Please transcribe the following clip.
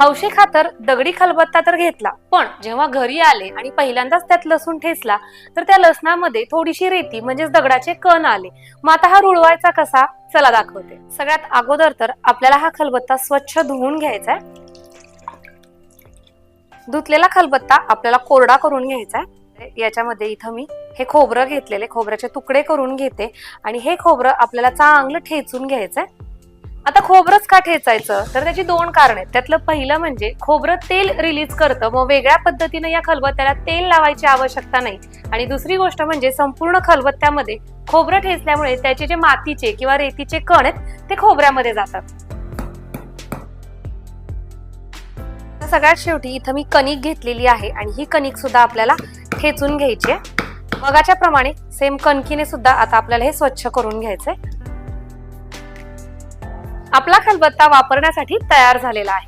हौशी खातर दगडी खलबत्ता तर घेतला. पण जेव्हा घरी आले आणि पहिल्यांदाच त्यात लसूण ठेचला तर त्या लसणामध्ये थोडीशी रेती म्हणजेच दगडाचे कण आले. मग आता हा रुळवायचा कसा? चला दाखवते. सगळ्यात अगोदर तर आपल्याला हा खलबत्ता स्वच्छ धुवून घ्यायचा आहे. धुतलेला खलबत्ता आपल्याला कोरडा करून घ्यायचा आहे. याच्यामध्ये इथं मी हे खोबरं घेतलेले खोबऱ्याचे तुकडे करून घेते. आणि हे खोबरं आपल्याला चांगलं ठेचून घ्यायचं आहे. आता खोबरंच का ठेचायचं? तर त्याची दोन कारण आहेत. त्यातलं पहिलं म्हणजे खोबरं तेल रिलीज करतं मग वेगळ्या पद्धतीनं या खलबत्त्याला तेल लावायची आवश्यकता नाही. आणि दुसरी गोष्ट म्हणजे संपूर्ण खलबत्त्यामध्ये खोबरं ठेचल्यामुळे त्याचे जे मातीचे किंवा रेतीचे कण आहेत ते खोबऱ्यामध्ये जातात. सगळ्यात शेवटी इथं मी कणिक घेतलेली आहे आणि ही कणिक सुद्धा आपल्याला ठेचून घ्यायची आहे. मगाच्या प्रमाणे सेम कणकीने सुद्धा आता आपल्याला हे स्वच्छ करून घ्यायचंय. आपला खलबत्ता वापरण्यासाठी तयार झालेला आहे.